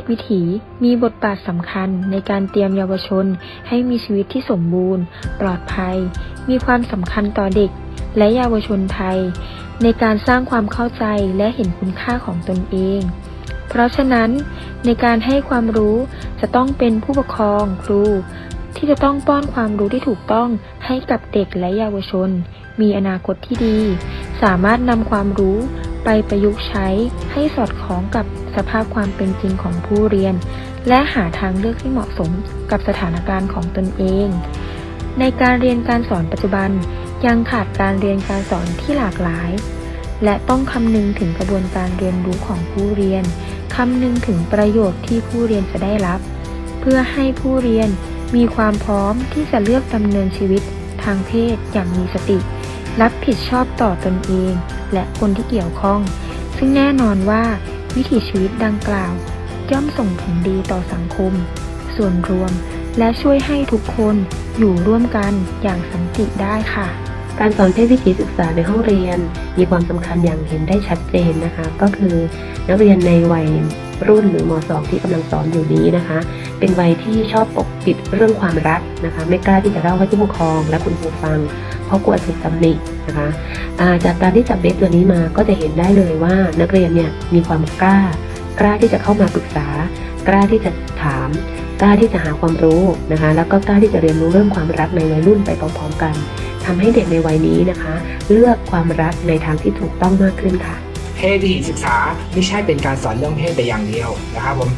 ศวิถี มีบทบาทสำคัญในการเตรียมเยาวชนให้มีชีวิตที่สมบูรณ์ ปลอดภัย มีความสำคัญต่อเด็ก และเยาวชนไทย ในการสร้างความเข้าใจและเห็นคุณค่าของตนเอง เพราะฉะนั้น ในการให้ความรู้จะต้องเป็นผู้ปกครองครู ที่จะต้องป้อนความรู้ที่ถูกต้องให้กับเด็กและเยาวชน มีอนาคตที่ดี สามารถนำความรู้ ไปประยุกต์ใช้ให้สอดคล้องกับสภาพความเป็นจริงของผู้เรียน และหาทางเลือกที่เหมาะสมกับสถานการณ์ของตนเอง ในการเรียนการสอนปัจจุบันยังขาดการเรียนการสอนที่หลากหลาย และต้องคำนึงถึงกระบวนการเรียนรู้ของผู้เรียนคำนึงถึงประโยชน์ที่ผู้เรียนจะได้รับ เพื่อให้ผู้เรียนมีความพร้อมที่จะเลือกดำเนินชีวิตทางเพศอย่างมีสติ รับผิดชอบต่อตนเอง และคนที่เกี่ยวข้อง ซึ่งแน่นอนว่าวิถีชีวิตดังกล่าว ย่อมส่งผลดีต่อสังคม ส่วนรวม และช่วยให้ทุกคนอยู่ร่วมกันอย่างสันติได้ค่ะ การสอนเพศวิถีศึกษาในห้องเรียน มีความสำคัญอย่างเห็นได้ชัดเจนนะคะ ก็คือนักเรียนในวัยรุ่นหรือม .2 ที่กำลังสอนอยู่นี้นะคะ เป็นวัยที่ชอบปกปิดเรื่องความรักนะคะ ไม่กล้าที่จะเล่าให้ผู้ปกครองและคุณครูฟัง เพราะกลัวถูกตำหนินะคะอาจากการที่จับเด็กตัวนี้มาก็จะเห็นได้เลยว่านักเรียนเนี่ยมีความกล้า กล้าที่จะเข้ามาปรึกษา กล้าที่จะถาม กล้าที่จะหาความรู้นะคะ แล้วก็กล้าที่จะเรียนรู้เรื่องความรักในวัยรุ่นไปพร้อมๆกันทำให้เด็กในวัยนี้นะคะ เลือกความรักในทางที่ถูกต้องมากขึ้นค่ะเพศวิถีศึกษาไม่ใช่เป็นการสอนเรื่องเพศแต่อย่างเดียวนะครับผม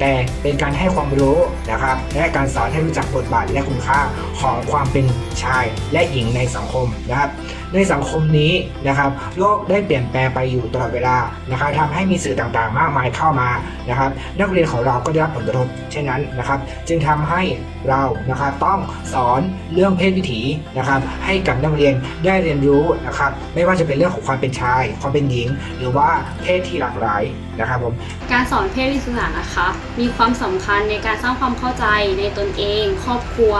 แต่เป็นการให้ความรู้นะครับและการสอนให้รู้จักบทบาทและคุณค่าของความเป็นชายและหญิงในสังคมนะครับในสังคมนี้นะครับโลกได้เปลี่ยนแปลงไปอยู่ตลอดเวลานะครับทำให้มีสื่อต่างๆ มากมายเข้ามานะครับ นักเรียนของเราก็ได้รับผลกระทบเช่นนั้นนะครับ จึงทำให้เรานะครับต้องสอนเรื่องเพศวิถีนะครับ ให้กับนักเรียนได้เรียนรู้นะครับ ไม่ว่าจะเป็นเรื่องของความเป็นชาย ความเป็นหญิง หรือว่าเพศที่หลากหลาย นะครับผมการสอนเพศวิทยานะคะ มีความสำคัญในการสร้างความเข้าใจในตนเอง ครอบครัว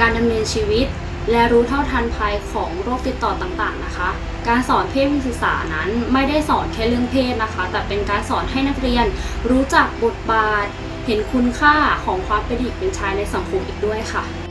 การดำเนินชีวิต และรู้เท่าทันภัยของโรคติดต่อต่างๆนะคะ การสอนเพศวิทยานั้นไม่ได้สอนแค่เรื่องเพศนะคะ แต่เป็นการสอนให้นักเรียน รู้จักบทบาท เห็นคุณค่าของความเป็นหญิงเป็นชายในสังคมอีกด้วยค่ะ